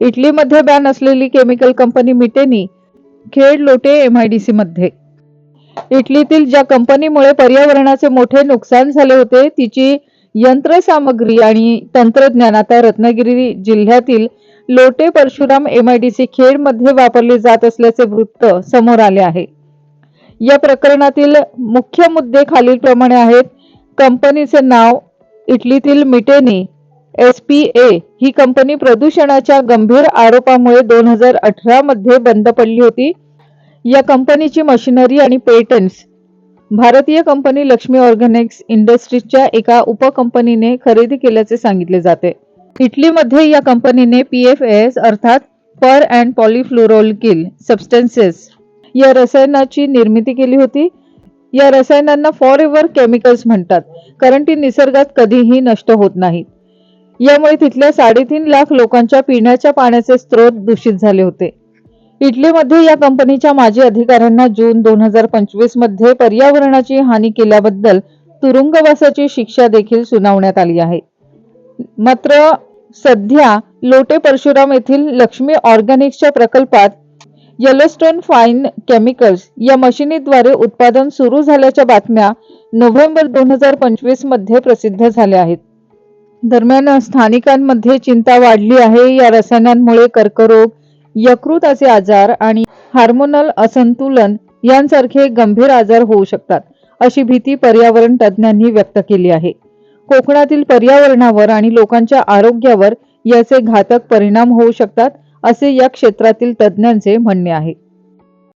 इटलीमध्ये बॅन असलेली chemical company Miteni Khed Lote MIDC मध्ये. इटलीतील ज्या कंपनीमुळे पर्यावरणाचे मोठे नुकसान झाले होते तिची यंत्रसामग्री आणि तंत्रज्ञान आता रत्नागिरी जिल्ह्यातील लोटे परशुराम एमआयडीसी खेडमध्ये वापरले जात असल्याचे वृत्त समोर आले आहे. या प्रकरणातील मुख्य मुद्दे खालीलप्रमाणे आहेत. कंपनीचे नाव इटलीतील मिटेनी एस पी ए ही कंपनी प्रदूषणाच्या गंभीर आरोपामुळे दोन हजार अठरा मध्ये बंद पडली होती. या कंपनीची मशिनरी आणि पेटंट्स भारतीय कंपनी लक्ष्मी ऑर्गॅनिक्स इंडस्ट्रीजच्या एका उपकंपनीने खरेदी केल्याचे सांगितले जाते. इटलीमध्ये या कंपनीने पी एफ एस अर्थात पर अँड पॉलिफ्लोरोलकिल सबस्टन्सेस या रसायनाची निर्मिती केली होती. या रसायनांना फॉर एव्हर केमिकल्स म्हणतात कारण ती निसर्गात कधीही नष्ट होत नाहीत. यामुळे तिथल्या साडेतीन लाख लोकांच्या पिण्याच्या पाण्याचे स्रोत दूषित झाले होते. इटलीमध्ये या कंपनीच्या माजी अधिकाऱ्यांना जून दोन हजार पंचवीसमध्ये पर्यावरणाची हानी केल्याबद्दल तुरुंगवासाची शिक्षा देखील सुनावण्यात आली आहे. मात्र सध्या लोटे परशुराम येथील लक्ष्मी ऑर्गॅनिक्सच्या प्रकल्पात येलोस्टोन फाईन केमिकल्स या मशिनीद्वारे उत्पादन सुरू झाल्याच्या बातम्या नोव्हेंबर दोन हजार पंचवीसमध्ये प्रसिद्ध झाल्या आहेत. दरम्यान स्थानिकांमध्ये चिंता वाढली आहे. या रसायनांमुळे कर्करोग यकृताचे आजार आणि हार्मोनल असंतुलन यांसारखे गंभीर आजार होऊ शकतात अशी भीती पर्यावरण तज्ज्ञांनी व्यक्त केली आहे. कोकणातील पर्यावरणावर आणि लोकांच्या आरोग्यावर याचे घातक परिणाम होऊ शकतात असे या क्षेत्रातील तज्ज्ञांचे म्हणणे आहे.